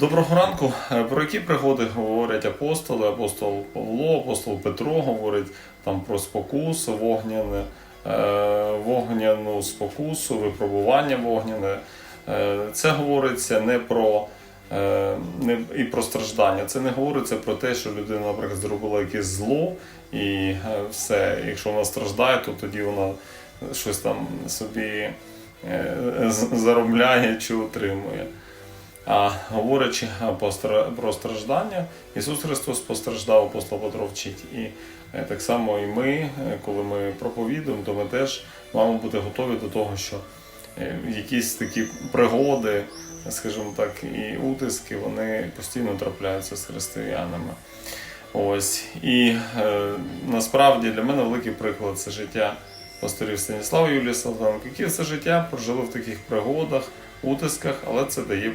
Доброго ранку. Е, Про які пригоди говорять апостоли? Апостол Павло, апостол Петро говорить там про спокусу, вогняне, е, вогняну спокусу, випробування вогняне. Е, Це говориться не про не, і про страждання. Це не говориться про те, що людина, наприклад, зробила якесь зло, і все, якщо вона страждає, то тоді вона щось там собі заробляє чи отримує. А говорячи про страждання, Ісус Христос постраждав, апостол Петро вчить. І е, так само і ми, е, коли ми проповідуємо, то ми теж маємо бути готові до того, що е, якісь такі пригоди, скажімо так, і утиски, вони постійно трапляються з християнами. Ось. І е, насправді для мене великий приклад це життя пасторів Станіслава Юлії Салтанко, які все життя прожили в таких пригодах, утисках, але це дає.